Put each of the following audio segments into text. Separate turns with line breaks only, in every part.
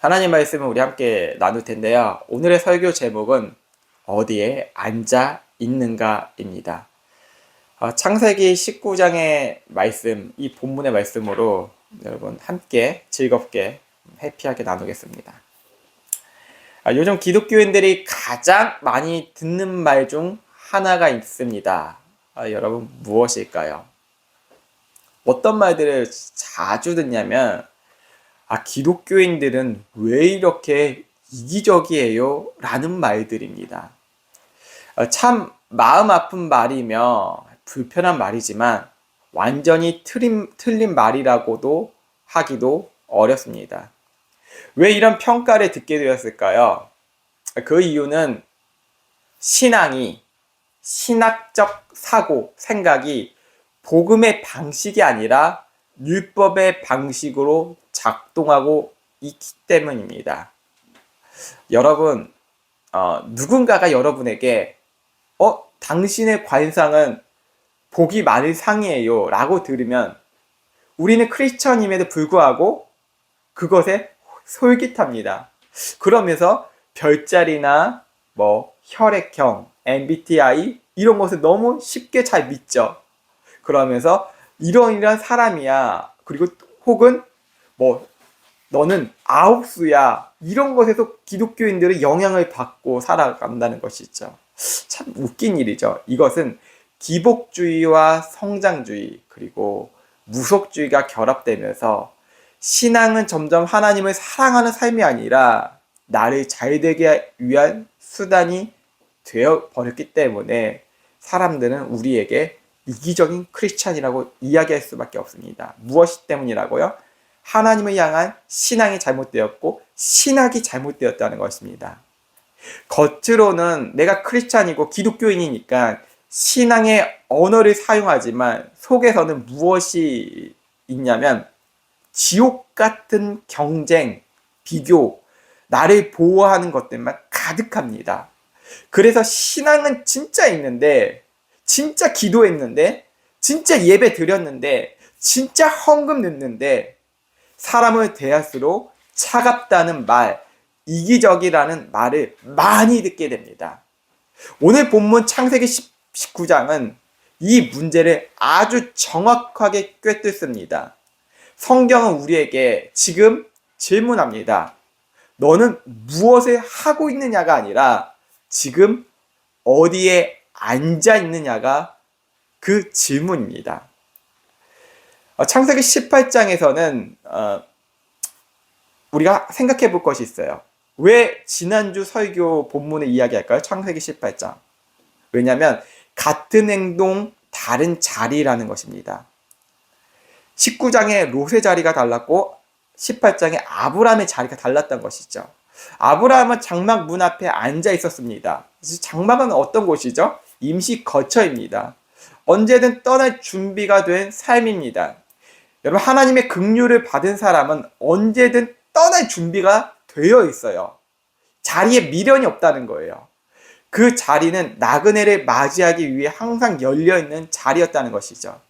하나님 말씀을 우리 함께 나눌 텐데요. 오늘의 설교 제목은 어디에 앉아 있는가입니다. 어, 창세기 19장의 말씀, 이 본문의 말씀으로 여러분 함께 즐겁게 해피하게 나누겠습니다. 아, 요즘 기독교인들이 가장 많이 듣는 말 중 하나가 있습니다. 아, 여러분 무엇일까요? 어떤 말들을 자주 듣냐면 아 기독교인들은 왜 이렇게 이기적이에요? 라는 말들입니다. 어, 참 마음 아픈 말이며 불편한 말이지만 완전히 틀린, 틀린 말이라고도 하기도 어렵습니다. 왜 이런 평가를 듣게 되었을까요? 그 이유는 신앙이 신학적 사고, 생각이 복음의 방식이 아니라 율법의 방식으로 작동하고 있기 때문입니다. 여러분, 어, 누군가가 여러분에게, 어, 당신의 관상은 복이 많을 상이에요. 라고 들으면, 우리는 크리스천임에도 불구하고 그것에 솔깃합니다. 그러면서 별자리나 뭐 혈액형, MBTI 이런 것을 너무 쉽게 잘 믿죠. 그러면서 이런 이런 사람이야. 그리고 혹은 뭐 너는 아홉 수야. 이런 것에서 기독교인들은 영향을 받고 살아간다는 것이죠. 참 웃긴 일이죠. 이것은 기복주의와 성장주의 그리고 무속주의가 결합되면서 신앙은 점점 하나님을 사랑하는 삶이 아니라 나를 잘 되게 위한 수단이 되어 버렸기 때문에 사람들은 우리에게 이기적인 크리스찬이라고 이야기할 수밖에 없습니다. 무엇이 때문이라고요? 하나님을 향한 신앙이 잘못되었고 신학이 잘못되었다는 것입니다. 겉으로는 내가 크리스찬이고 기독교인이니까 신앙의 언어를 사용하지만 속에서는 무엇이 있냐면 지옥 같은 경쟁, 비교, 나를 보호하는 것들만 가득합니다. 그래서 신앙은 진짜 있는데, 진짜 기도했는데, 진짜 예배 드렸는데, 진짜 헌금 냈는데, 사람을 대할수록 차갑다는 말, 이기적이라는 말을 많이 듣게 됩니다. 오늘 본문 창세기 19장은 이 문제를 아주 정확하게 꿰뚫습니다. 성경은 우리에게 지금 질문합니다. 너는 무엇을 하고 있느냐가 아니라 지금 어디에 앉아 있느냐가 그 질문입니다. 어, 창세기 18장에서는 어, 우리가 생각해 볼 것이 있어요. 왜 지난주 설교 본문을 이야기할까요? 창세기 18장. 왜냐하면 같은 행동 다른 자리라는 것입니다. 19장에 롯의 자리가 달랐고 18장에 아브라함의 자리가 달랐던 것이죠. 아브라함은 장막 문 앞에 앉아 있었습니다. 장막은 어떤 곳이죠? 임시 거처입니다. 언제든 떠날 준비가 된 삶입니다. 여러분 하나님의 긍휼을 받은 사람은 언제든 떠날 준비가 되어 있어요. 자리에 미련이 없다는 거예요. 그 자리는 나그네를 맞이하기 위해 항상 열려 있는 자리였다는 것이죠.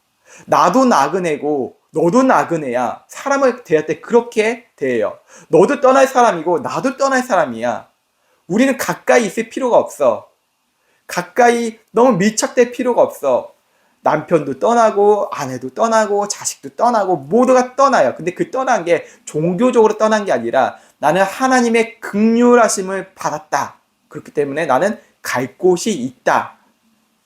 나도 나그네고 너도 나그네야. 사람을 대할 때 그렇게 대해요. 너도 떠날 사람이고 나도 떠날 사람이야. 우리는 가까이 있을 필요가 없어. 가까이 너무 밀착될 필요가 없어. 남편도 떠나고 아내도 떠나고 자식도 떠나고 모두가 떠나요. 근데 그 떠난 게 종교적으로 떠난 게 아니라 나는 하나님의 극률하심을 받았다. 그렇기 때문에 나는 갈 곳이 있다.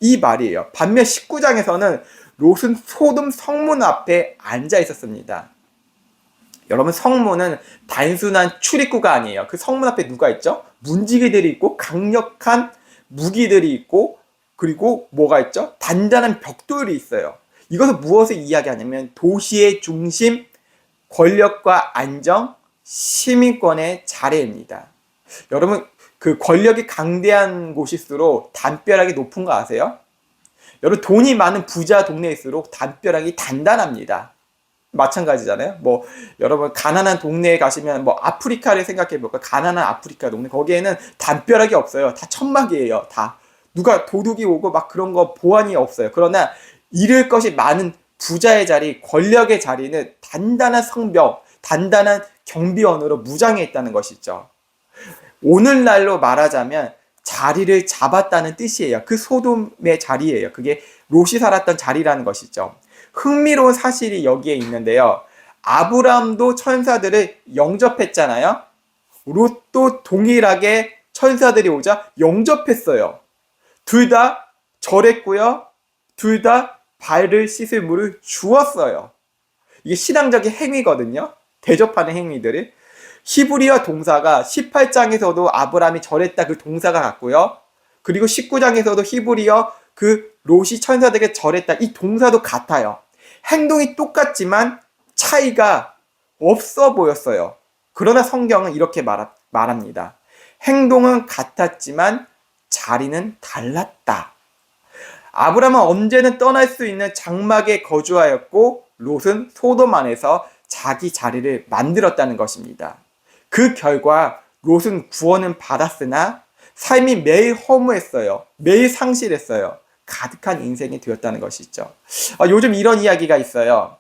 이 말이에요. 반면 19장에서는 롯은 소돔 성문 앞에 앉아 있었습니다. 여러분 성문은 단순한 출입구가 아니에요. 그 성문 앞에 누가 있죠? 문지기들이 있고 강력한 무기들이 있고 그리고 뭐가 있죠? 단단한 벽돌이 있어요. 이것은 무엇을 이야기하냐면 도시의 중심, 권력과 안정, 시민권의 자리입니다. 여러분 그 권력이 강대한 곳일수록 담벼락이 높은 거 아세요? 여러분 돈이 많은 부자 동네일수록 담벼락이 단단합니다. 마찬가지잖아요. 뭐 여러분 가난한 동네에 가시면 뭐 아프리카를 생각해 볼까? 가난한 아프리카 동네 거기에는 담벼락이 없어요. 다 천막이에요. 다 누가 도둑이 오고 막 그런 거 보안이 없어요. 그러나 잃을 것이 많은 부자의 자리, 권력의 자리는 단단한 성벽, 단단한 경비원으로 무장해 있다는 것이죠. 오늘날로 말하자면 자리를 잡았다는 뜻이에요. 그 소돔의 자리예요. 그게 롯이 살았던 자리라는 것이죠. 흥미로운 사실이 여기에 있는데요. 아브라함도 천사들을 영접했잖아요. 롯도 동일하게 천사들이 오자 영접했어요. 둘 다 절했고요. 둘 다 발을 씻을 물을 주었어요. 이게 신앙적인 행위거든요. 대접하는 행위들이. 히브리어 동사가 18장에서도 아브라함이 절했다 그 동사가 같고요. 그리고 19장에서도 히브리어 그 롯이 천사들에게 절했다 이 동사도 같아요. 행동이 똑같지만 차이가 없어 보였어요. 그러나 성경은 이렇게 말, 말합니다. 행동은 같았지만 자리는 달랐다. 아브라함은 언제는 떠날 수 있는 장막에 거주하였고 롯은 소돔 안에서 자기 자리를 만들었다는 것입니다. 그 결과 롯은 구원은 받았으나 삶이 매일 허무했어요. 매일 상실했어요. 가득한 인생이 되었다는 것이죠. 아, 요즘 이런 이야기가 있어요.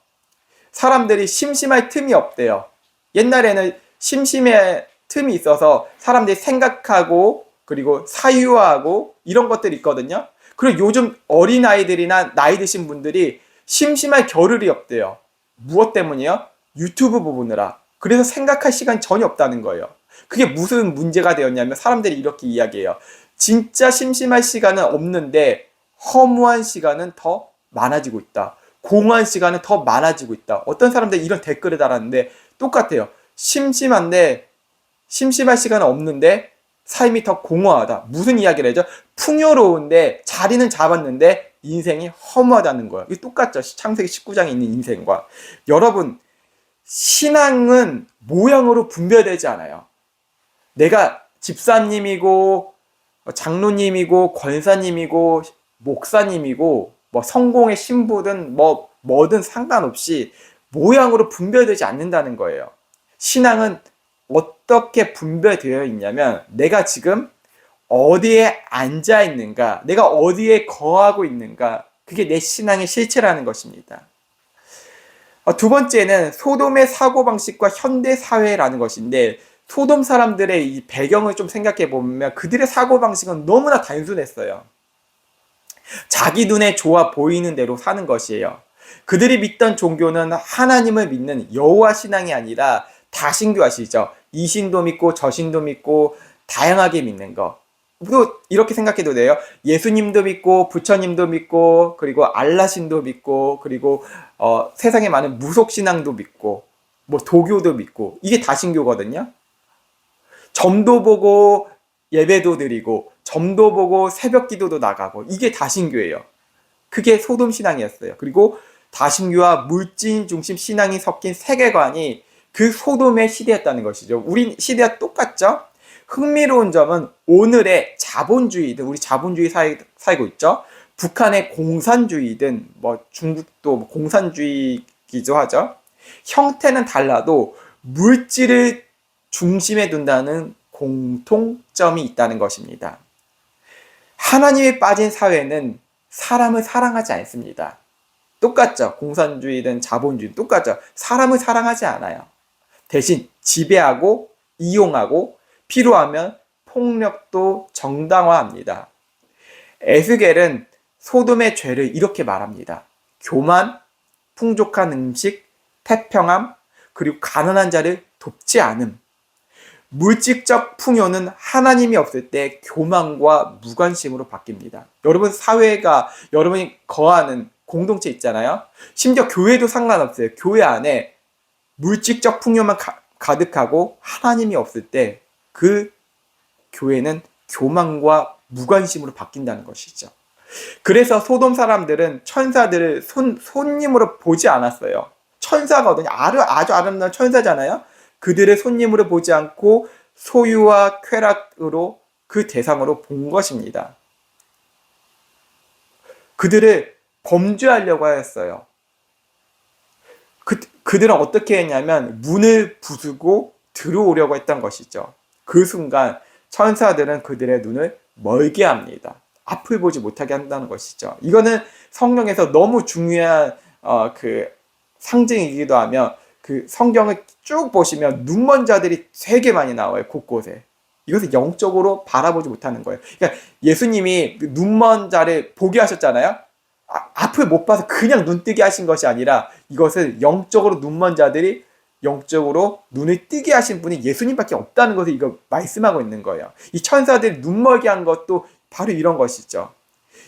사람들이 심심할 틈이 없대요. 옛날에는 심심의 틈이 있어서 사람들이 생각하고 그리고 사유하고 이런 것들이 있거든요. 그리고 요즘 어린 아이들이나 나이 드신 분들이 심심할 겨를이 없대요. 무엇 때문이요? 유튜브 보느라. 그래서 생각할 시간이 전혀 없다는 거예요. 그게 무슨 문제가 되었냐면 사람들이 이렇게 이야기해요. 진짜 심심할 시간은 없는데 허무한 시간은 더 많아지고 있다. 공허한 시간은 더 많아지고 있다. 어떤 사람들이 이런 댓글을 달았는데 똑같아요. 심심한데 심심할 시간은 없는데 삶이 더 공허하다. 무슨 이야기를 하죠? 풍요로운데 자리는 잡았는데 인생이 허무하다는 거예요. 이게 똑같죠. 창세기 19장에 있는 인생과. 여러분, 신앙은 모양으로 분별되지 않아요. 내가 집사님이고 장로님이고 권사님이고 목사님이고 뭐 성공의 신부든 뭐 뭐든 상관없이 모양으로 분별되지 않는다는 거예요. 신앙은 어떻게 분별되어 있냐면 내가 지금 어디에 앉아 있는가, 내가 어디에 거하고 있는가, 그게 내 신앙의 실체라는 것입니다. 어, 두 번째는 소돔의 사고방식과 현대 사회라는 것인데, 소돔 사람들의 이 배경을 좀 생각해 보면 그들의 사고방식은 너무나 단순했어요. 자기 눈에 좋아 보이는 대로 사는 것이에요. 그들이 믿던 종교는 하나님을 믿는 여호와 신앙이 아니라 다 신교 아시죠? 이 신도 믿고 저 신도 믿고 다양하게 믿는 거. 또 이렇게 생각해도 돼요. 예수님도 믿고 부처님도 믿고 그리고 알라신도 믿고 그리고 어, 세상에 많은 무속 신앙도 믿고 뭐 도교도 믿고 이게 다 신교거든요. 점도 보고 예배도 드리고 점도 보고 새벽 기도도 나가고 이게 다 신교예요. 그게 소돔 신앙이었어요. 그리고 다신교와 물질 중심 신앙이 섞인 세계관이 그 소돔의 시대였다는 것이죠. 우리 시대와 똑같죠? 흥미로운 점은 오늘의 자본주의든 우리 자본주의 사이, 살고 있죠. 북한의 공산주의든 뭐 중국도 뭐 공산주의기도 하죠. 형태는 달라도 물질을 중심에 둔다는 공통점이 있다는 것입니다. 하나님이 빠진 사회는 사람을 사랑하지 않습니다. 똑같죠. 공산주의든 자본주의 똑같죠. 사람을 사랑하지 않아요. 대신 지배하고 이용하고 필요하면 폭력도 정당화합니다. 에스겔은 소돔의 죄를 이렇게 말합니다. 교만, 풍족한 음식, 태평함, 그리고 가난한 자를 돕지 않음. 물질적 풍요는 하나님이 없을 때 교만과 무관심으로 바뀝니다. 여러분 사회가 여러분이 거하는 공동체 있잖아요. 심지어 교회도 상관없어요. 교회 안에 물질적 풍요만 가, 가득하고 하나님이 없을 때 그 교회는 교만과 무관심으로 바뀐다는 것이죠. 그래서 소돔 사람들은 천사들을 손, 손님으로 보지 않았어요. 천사거든요. 아주, 아주 아름다운 천사잖아요. 그들의 손님으로 보지 않고 소유와 쾌락으로 그 대상으로 본 것입니다. 그들을 범죄하려고 하였어요. 그, 그들은 어떻게 했냐면 문을 부수고 들어오려고 했던 것이죠. 그 순간 천사들은 그들의 눈을 멀게 합니다. 앞을 보지 못하게 한다는 것이죠. 이거는 성경에서 너무 중요한 어, 그 상징이기도 하며 그 성경을 쭉 보시면 눈먼 자들이 되게 많이 나와요. 곳곳에. 이것을 영적으로 바라보지 못하는 거예요. 그러니까 예수님이 그 눈먼 자를 보게 하셨잖아요. 아, 앞을 못 봐서 그냥 눈 뜨게 하신 것이 아니라 이것을 영적으로 눈먼 자들이 영적으로 눈을 뜨게 하신 분이 예수님밖에 없다는 것을 이거 말씀하고 있는 거예요. 이 천사들이 눈멀게 한 것도 바로 이런 것이죠.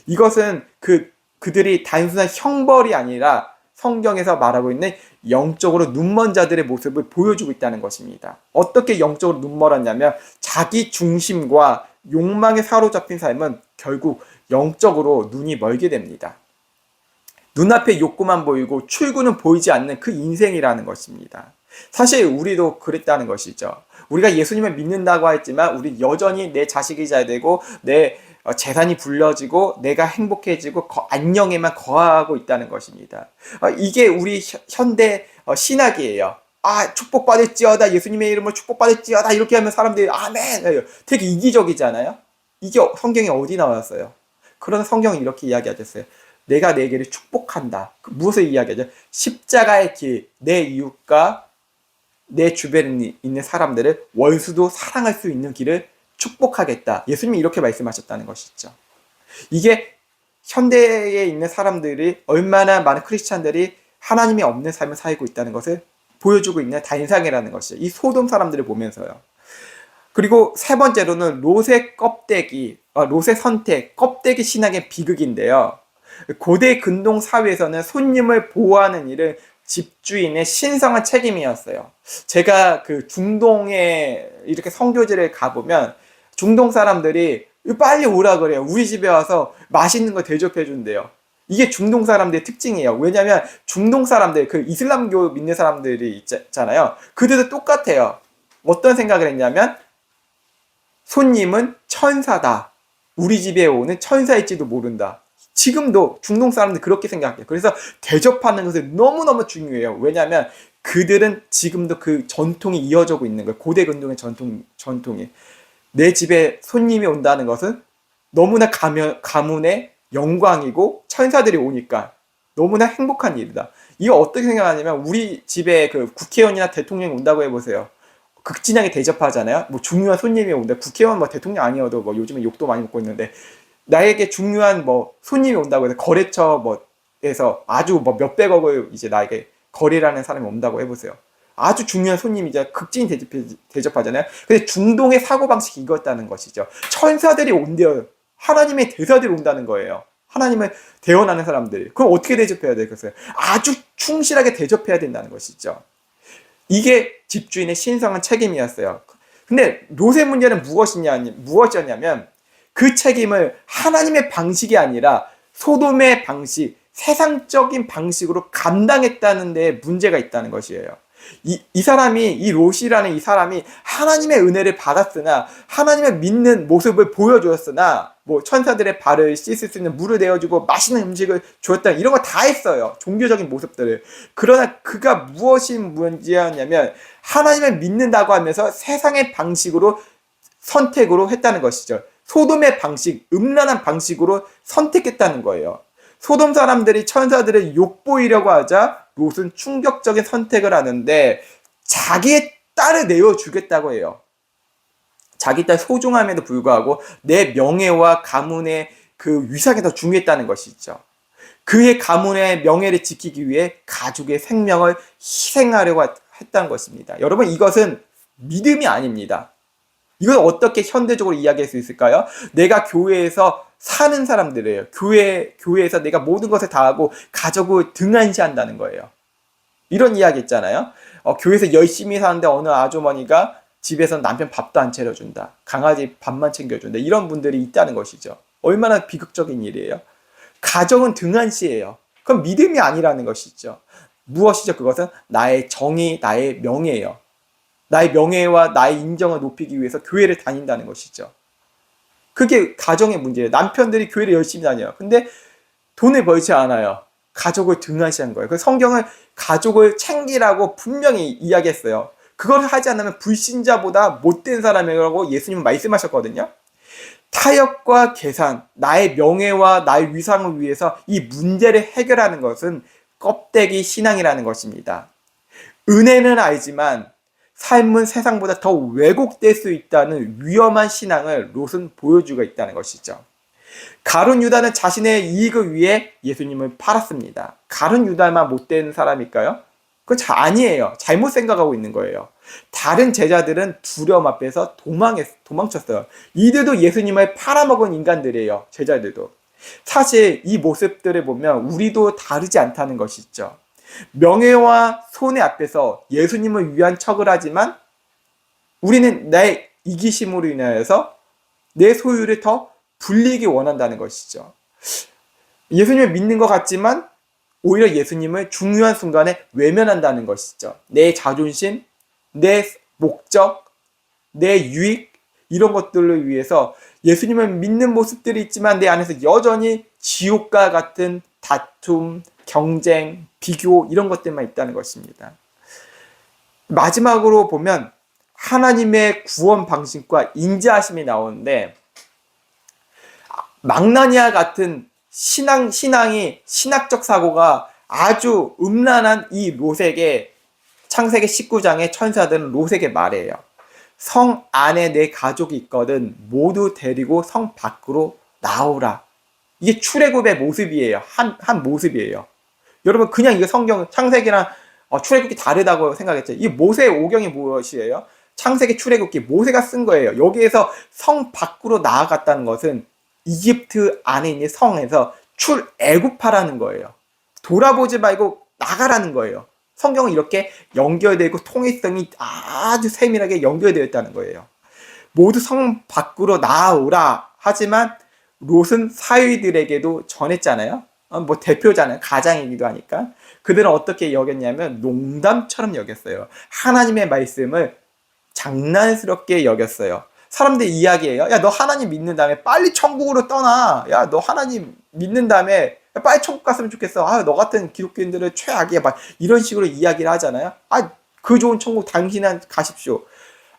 이것은 그 그들이 단순한 형벌이 아니라 성경에서 말하고 있는 영적으로 눈먼 자들의 모습을 보여주고 있다는 것입니다. 어떻게 영적으로 눈멀었냐면 자기 중심과 욕망에 사로잡힌 삶은 결국 영적으로 눈이 멀게 됩니다. 눈앞에 욕구만 보이고 출구는 보이지 않는 그 인생이라는 것입니다. 사실 우리도 그랬다는 것이죠. 우리가 예수님을 믿는다고 했지만 우리 여전히 내 자식이 잘 되고 내 어, 재산이 불려지고 내가 행복해지고 거- 안녕에만 거하고 있다는 것입니다. 어, 이게 우리 현- 현대 어, 신학이에요. 아 축복받을지어다 예수님의 이름으로 축복받을지어다 이렇게 하면 사람들이 아멘. 되게 이기적이잖아요. 이게 성경에 어디 나왔어요? 그런 성경이 이렇게 이야기하셨어요. 내가 내게를 축복한다. 그 무엇을 이야기하죠? 십자가의 길, 내 이웃과 내 주변에 있는 사람들을 원수도 사랑할 수 있는 길을 축복하겠다. 예수님이 이렇게 말씀하셨다는 것이죠. 이게 현대에 있는 사람들이 얼마나 많은 크리스찬들이 하나님이 없는 삶을 살고 있다는 것을 보여주고 있는 단상이라는 것이죠. 이 소돔 사람들을 보면서요. 그리고 세 번째로는 롯의 껍데기, 어, 롯의 선택, 껍데기 신앙의 비극인데요. 고대 근동 사회에서는 손님을 보호하는 일은 집주인의 신성한 책임이었어요. 제가 그 중동에 이렇게 성교지를 가보면 중동 사람들이 빨리 오라 그래요. 우리 집에 와서 맛있는 거 대접해 준대요. 이게 중동 사람들의 특징이에요. 왜냐면 중동 사람들, 그 이슬람교 믿는 사람들이 있잖아요. 그들도 똑같아요. 어떤 생각을 했냐면 손님은 천사다. 우리 집에 오는 천사일지도 모른다. 지금도 중동 사람들 그렇게 생각해요. 그래서 대접하는 것을 너무너무 중요해요. 왜냐하면 그들은 지금도 그 전통이 이어지고 있는 거예요. 고대 근동의 전통, 전통이. 내 집에 손님이 온다는 것은 너무나 가면, 가문의 영광이고 천사들이 오니까 너무나 행복한 일이다. 이거 어떻게 생각하냐면 우리 집에 그 국회의원이나 대통령이 온다고 해보세요. 극진하게 대접하잖아요. 뭐 중요한 손님이 온다. 국회의원 뭐 대통령 아니어도 뭐 요즘에 욕도 많이 먹고 있는데 나에게 중요한 뭐 손님이 온다고 해서 거래처 뭐에서 아주 뭐 몇백억을 이제 나에게 거래라는 사람이 온다고 해보세요. 아주 중요한 손님이자 극진 대접, 대접하잖아요. 근데 중동의 사고방식이 이거였다는 것이죠. 천사들이 온대요. 하나님의 대사들이 온다는 거예요. 하나님을 대언하는 사람들이. 그럼 어떻게 대접해야 되겠어요? 아주 충실하게 대접해야 된다는 것이죠. 이게 집주인의 신성한 책임이었어요. 근데 롯의 문제는 무엇이냐, 무엇이었냐면 그 책임을 하나님의 방식이 아니라 소돔의 방식, 세상적인 방식으로 감당했다는 데 문제가 있다는 것이에요. 이, 이 사람이, 이 롯이라는 이 사람이 하나님의 은혜를 받았으나, 하나님을 믿는 모습을 보여주었으나, 뭐, 천사들의 발을 씻을 수 있는 물을 내어주고, 맛있는 음식을 주었다, 이런 거 다 했어요. 종교적인 모습들을. 그러나 그가 무엇이 문제였냐면, 하나님을 믿는다고 하면서 세상의 방식으로 선택으로 했다는 것이죠. 소돔의 방식, 음란한 방식으로 선택했다는 거예요. 소돔 사람들이 천사들을 욕보이려고 하자 롯은 충격적인 선택을 하는데 자기의 딸을 내어주겠다고 해요. 자기 딸 소중함에도 불구하고 내 명예와 가문의 그 위상이 더 중요했다는 것이죠. 그의 가문의 명예를 지키기 위해 가족의 생명을 희생하려고 했다는 것입니다. 여러분 이것은 믿음이 아닙니다. 이걸 어떻게 현대적으로 이야기할 수 있을까요? 내가 교회에서 사는 사람들이에요. 교회, 교회에서 내가 모든 것을 다 하고 가족을 등한시한다는 거예요. 이런 이야기 있잖아요. 어, 교회에서 열심히 사는데 어느 아주머니가 집에서 남편 밥도 안 차려준다. 강아지 밥만 챙겨준다. 이런 분들이 있다는 것이죠. 얼마나 비극적인 일이에요. 가정은 등한시예요. 그건 믿음이 아니라는 것이죠. 무엇이죠? 그것은 나의 정의, 나의 명예예요. 나의 명예와 나의 인정을 높이기 위해서 교회를 다닌다는 것이죠. 그게 가정의 문제예요. 남편들이 교회를 열심히 다녀요. 근데 돈을 벌지 않아요. 가족을 등한시한 거예요. 그 성경은 가족을 챙기라고 분명히 이야기했어요. 그걸 하지 않으면 불신자보다 못된 사람이라고 예수님은 말씀하셨거든요. 타협과 계산, 나의 명예와 나의 위상을 위해서 이 문제를 해결하는 것은 껍데기 신앙이라는 것입니다. 은혜는 알지만 삶은 세상보다 더 왜곡될 수 있다는 위험한 신앙을 롯은 보여주고 있다는 것이죠. 가룟 유다는 자신의 이익을 위해 예수님을 팔았습니다. 가룟 유다만 못된 사람일까요? 그건 자, 아니에요. 잘못 생각하고 있는 거예요. 다른 제자들은 두려움 앞에서 도망했, 도망쳤어요. 이들도 예수님을 팔아먹은 인간들이에요. 제자들도. 사실 이 모습들을 보면 우리도 다르지 않다는 것이죠. 명예와 손해 앞에서 예수님을 위한 척을 하지만 우리는 내 이기심으로 인하여서 내 소유를 더 불리기 원한다는 것이죠. 예수님을 믿는 것 같지만 오히려 예수님을 중요한 순간에 외면한다는 것이죠. 내 자존심, 내 목적, 내 유익, 이런 것들을 위해서 예수님을 믿는 모습들이 있지만 내 안에서 여전히 지옥과 같은 다툼, 경쟁, 비교, 이런 것들만 있다는 것입니다. 마지막으로 보면 하나님의 구원 방식과 인자하심이 나오는데 망나니아 같은 신앙, 신앙이, 신학적 사고가 아주 음란한 이 롯에게 창세기 19장의 천사들은 롯에게 말해요. 성 안에 내 가족이 있거든 모두 데리고 성 밖으로 나오라. 이게 출애굽의 모습이에요. 한, 한 모습이에요. 여러분, 그냥 이거 성경, 창세기랑 어, 출애굽기 다르다고 생각했죠. 이 모세 오경이 무엇이에요? 창세기 출애굽기 모세가 쓴 거예요. 여기에서 성 밖으로 나아갔다는 것은 이집트 안에 있는 성에서 출애굽하라는 거예요. 돌아보지 말고 나가라는 거예요. 성경은 이렇게 연결되고 통일성이 아주 세밀하게 연결되어 있다는 거예요. 모두 성 밖으로 나오라 하지만 롯은 사위들에게도 전했잖아요. 어, 뭐 대표잖아요. 가장이기도 하니까. 그들은 어떻게 여겼냐면 농담처럼 여겼어요. 하나님의 말씀을 장난스럽게 여겼어요. 사람들 이야기예요. 야, 너 하나님 믿는 다음에 빨리 천국으로 떠나. 야, 너 하나님 믿는 다음에 빨리 천국 갔으면 좋겠어. 아, 너 같은 기독교인들은 최악이야. 막 이런 식으로 이야기를 하잖아요. 아, 그 좋은 천국 당신은 가십시오.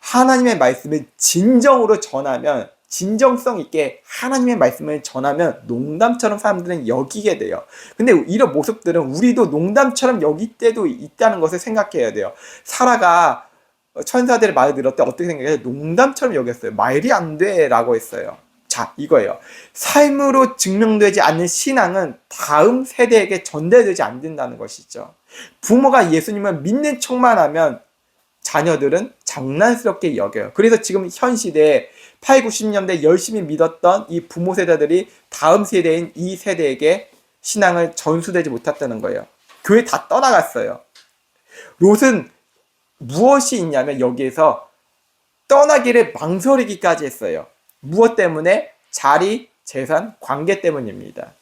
하나님의 말씀을 진정으로 전하면 진정성 있게 하나님의 말씀을 전하면 농담처럼 사람들은 여기게 돼요. 근데 이런 모습들은 우리도 농담처럼 여길 때도 있다는 것을 생각해야 돼요. 사라가 천사들의 말을 들을 때 어떻게 생각해요? 농담처럼 여겼어요. 말이 안 돼. 라고 했어요. 자, 이거예요. 삶으로 증명되지 않는 신앙은 다음 세대에게 전달되지 않는다는 것이죠. 부모가 예수님을 믿는 척만 하면 자녀들은 장난스럽게 여겨요. 그래서 지금 현 시대에 8, 90년대 열심히 믿었던 이 부모 세대들이 다음 세대인 이 세대에게 신앙을 전수되지 못했다는 거예요. 교회 다 떠나갔어요. 롯은 무엇이 있냐면 여기에서 떠나기를 망설이기까지 했어요. 무엇 때문에? 자리, 재산, 관계 때문입니다.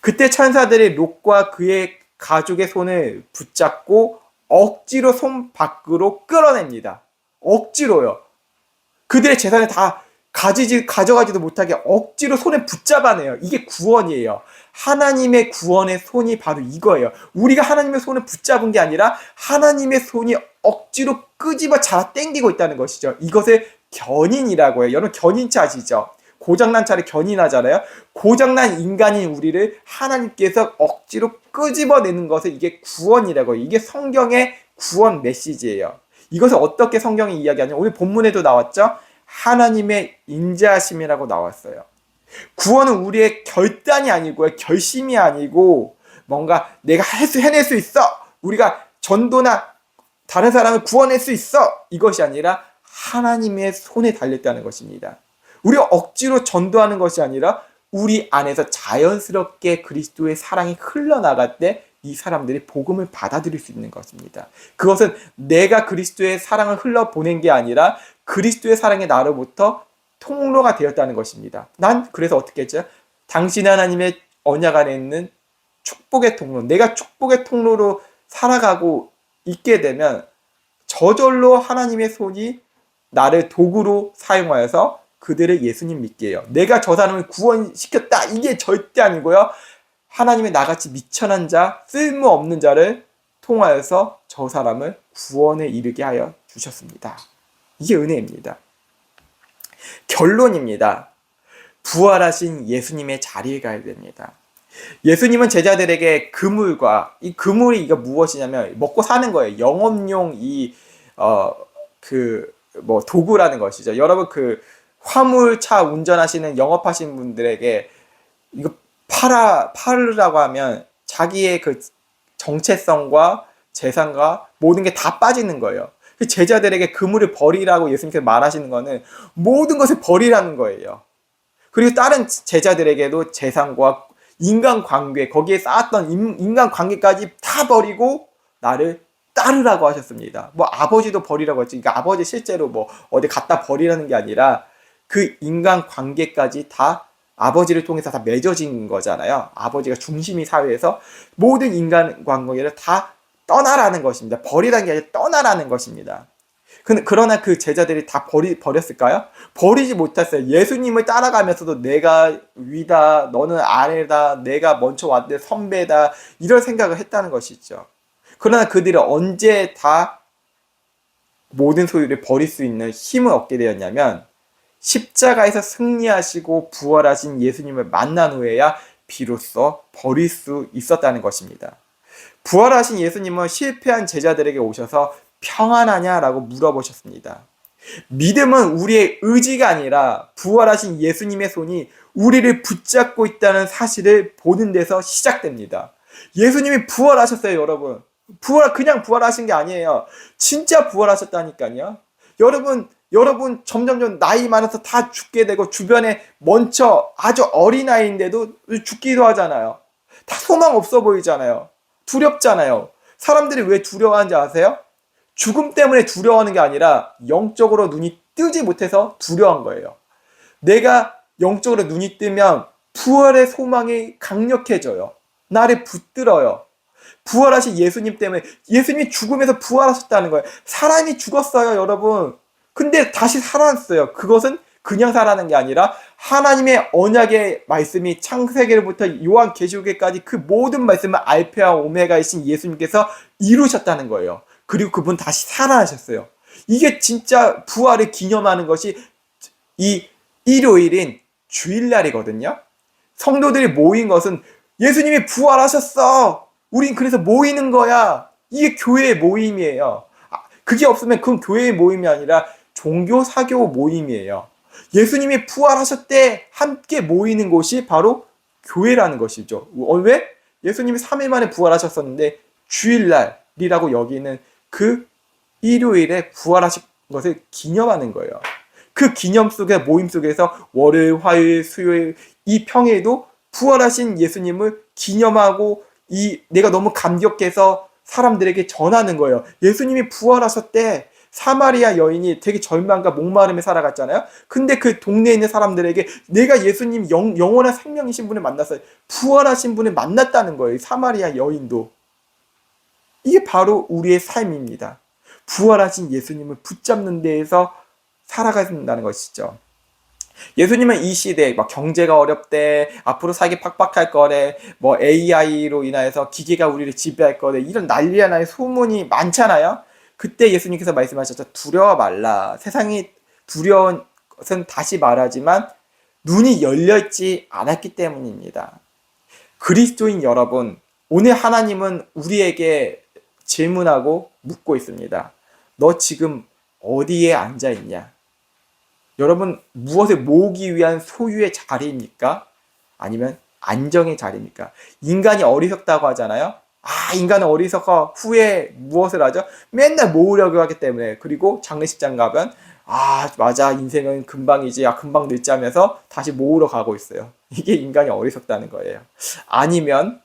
그때 천사들이 롯과 그의 가족의 손을 붙잡고 억지로 손 밖으로 끌어냅니다. 억지로요. 그들의 재산을 다 가지지, 가져가지도 못하게 억지로 손에 붙잡아내요. 이게 구원이에요. 하나님의 구원의 손이 바로 이거예요. 우리가 하나님의 손을 붙잡은 게 아니라 하나님의 손이 억지로 끄집어 잡아 당기고 있다는 것이죠. 이것을 견인이라고 해요. 여러분 견인차 아시죠? 고장난 차를 견인하잖아요. 고장난 인간인 우리를 하나님께서 억지로 끄집어내는 것을 이게 구원이라고 해요. 이게 성경의 구원 메시지예요. 이것을 어떻게 성경이 이야기하냐? 오늘 본문에도 나왔죠? 하나님의 인자하심이라고 나왔어요. 구원은 우리의 결단이 아니고요. 결심이 아니고 뭔가 내가 할수 해낼 수 있어. 우리가 전도나 다른 사람을 구원할 수 있어. 이것이 아니라 하나님의 손에 달렸다는 것입니다. 우리가 억지로 전도하는 것이 아니라 우리 안에서 자연스럽게 그리스도의 사랑이 흘러나갈 때 이 사람들이 복음을 받아들일 수 있는 것입니다. 그것은 내가 그리스도의 사랑을 흘러 보낸 게 아니라 그리스도의 사랑이 나로부터 통로가 되었다는 것입니다. 난 그래서 어떻게 했죠? 당신 하나님의 언약 안에 있는 축복의 통로, 내가 축복의 통로로 살아가고 있게 되면 저절로 하나님의 손이 나를 도구로 사용하여서 그들을 예수님 믿게 해요. 내가 저 사람을 구원시켰다. 이게 절대 아니고요. 하나님의 나같이 미천한 자, 쓸모없는 자를 통하여서 저 사람을 구원에 이르게 하여 주셨습니다. 이게 은혜입니다. 결론입니다. 부활하신 예수님의 자리에 가야 됩니다. 예수님은 제자들에게 그물과 이 그물이 이거 무엇이냐면 먹고 사는 거예요. 영업용 이 어 그 뭐 도구라는 것이죠. 여러분 그 화물차 운전하시는 영업하시는 분들에게 이거 팔아 팔으라고 하면 자기의 그 정체성과 재산과 모든 게 다 빠지는 거예요. 그 제자들에게 그물을 버리라고 예수님께서 말하시는 거는 모든 것을 버리라는 거예요. 그리고 다른 제자들에게도 재산과 인간 관계, 거기에 쌓았던 인, 인간 관계까지 다 버리고 나를 따르라고 하셨습니다. 뭐 아버지도 버리라고 했죠. 그러니까 아버지 실제로 뭐 어디 갖다 버리라는 게 아니라 그 인간 관계까지 다 아버지를 통해서 다 맺어진 거잖아요. 아버지가 중심이 사회에서 모든 인간 관계를 다 떠나라는 것입니다. 버리라는 게 아니라 떠나라는 것입니다. 그, 그러나 그 제자들이 다 버리, 버렸을까요? 버리지 못했어요. 예수님을 따라가면서도 내가 위다, 너는 아래다, 내가 먼저 왔는데 선배다, 이런 생각을 했다는 것이죠. 그러나 그들이 언제 다 모든 소유를 버릴 수 있는 힘을 얻게 되었냐면, 십자가에서 승리하시고 부활하신 예수님을 만난 후에야 비로소 버릴 수 있었다는 것입니다. 부활하신 예수님은 실패한 제자들에게 오셔서 평안하냐라고 물어보셨습니다. 믿음은 우리의 의지가 아니라 부활하신 예수님의 손이 우리를 붙잡고 있다는 사실을 보는 데서 시작됩니다. 예수님이 부활하셨어요, 여러분. 부활, 그냥 부활하신 게 아니에요. 진짜 부활하셨다니까요. 여러분, 여러분 점점점 나이 많아서 다 죽게 되고 주변에 먼저 아주 어린아이인데도 죽기도 하잖아요. 다 소망 없어 보이잖아요. 두렵잖아요. 사람들이 왜 두려워하는지 아세요? 죽음 때문에 두려워하는 게 아니라 영적으로 눈이 뜨지 못해서 두려운 거예요. 내가 영적으로 눈이 뜨면 부활의 소망이 강력해져요. 나를 붙들어요. 부활하신 예수님 때문에 예수님이 죽음에서 부활하셨다는 거예요. 사람이 죽었어요, 여러분. 근데 다시 살아났어요. 그것은 그냥 살아난 게 아니라 하나님의 언약의 말씀이 창세기로부터 요한 계시록에까지 그 모든 말씀을 알페와 오메가이신 예수님께서 이루셨다는 거예요. 그리고 그분 다시 살아나셨어요. 이게 진짜 부활을 기념하는 것이 이 일요일인 주일날이거든요. 성도들이 모인 것은 예수님이 부활하셨어. 우린 그래서 모이는 거야. 이게 교회의 모임이에요. 아, 그게 없으면 그건 교회의 모임이 아니라 종교 사교 모임이에요. 예수님이 부활하셨대 함께 모이는 곳이 바로 교회라는 것이죠. 어, 왜? 예수님이 3일 만에 부활하셨었는데 주일날이라고 여기는 그 일요일에 부활하신 것을 기념하는 거예요. 그 기념 속에 모임 속에서 월요일, 화요일, 수요일 이 평일에도 부활하신 예수님을 기념하고 이 내가 너무 감격해서 사람들에게 전하는 거예요. 예수님이 부활하셨대. 사마리아 여인이 되게 절망과 목마름에 살아갔잖아요. 근데 그 동네에 있는 사람들에게 내가 예수님 영, 영원한 생명이신 분을 만났어요. 부활하신 분을 만났다는 거예요. 사마리아 여인도. 이게 바로 우리의 삶입니다. 부활하신 예수님을 붙잡는 데에서 살아간다는 것이죠. 예수님은 이 시대에 막 경제가 어렵대, 앞으로 살기 팍팍할 거래, 뭐 AI로 인하여서 기계가 우리를 지배할 거래, 이런 난리야 나의 소문이 많잖아요. 그때 예수님께서 말씀하셨죠. 두려워 말라. 세상이 두려운 것은 다시 말하지만 눈이 열려있지 않았기 때문입니다. 그리스도인 여러분, 오늘 하나님은 우리에게 질문하고 묻고 있습니다. 너 지금 어디에 앉아 있냐? 여러분, 무엇을 모으기 위한 소유의 자리입니까? 아니면 안정의 자리입니까? 인간이 어리석다고 하잖아요. 아, 인간은 어리석어 후에 무엇을 하죠? 맨날 모으려고 하기 때문에. 그리고 장례식장 가면, 아, 맞아. 인생은 금방이지. 아, 금방 늙지 하면서 다시 모으러 가고 있어요. 이게 인간이 어리석다는 거예요. 아니면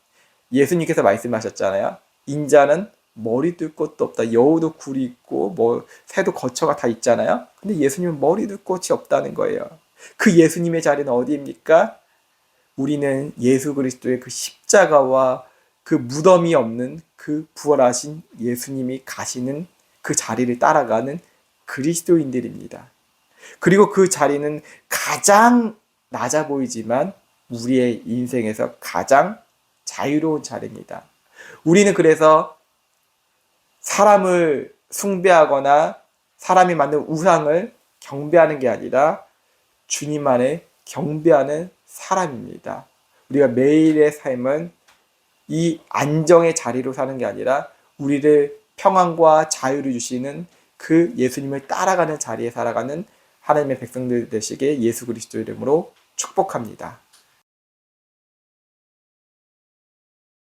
예수님께서 말씀하셨잖아요. 인자는 머리 둘 곳도 없다. 여우도 굴이 있고, 뭐, 새도 거처가 다 있잖아요. 근데 예수님은 머리 둘 곳이 없다는 거예요. 그 예수님의 자리는 어디입니까? 우리는 예수 그리스도의 그 십자가와 그 무덤이 없는 그 부활하신 예수님이 가시는 그 자리를 따라가는 그리스도인들입니다. 그리고 그 자리는 가장 낮아 보이지만 우리의 인생에서 가장 자유로운 자리입니다. 우리는 그래서 사람을 숭배하거나 사람이 만든 우상을 경배하는 게 아니라 주님만을 경배하는 사람입니다. 우리가 매일의 삶은 이 안정의 자리로 사는 게 아니라 우리를 평안과 자유를 주시는 그 예수님을 따라가는 자리에 살아가는 하나님의 백성들 되시게 예수 그리스도 이름으로 축복합니다.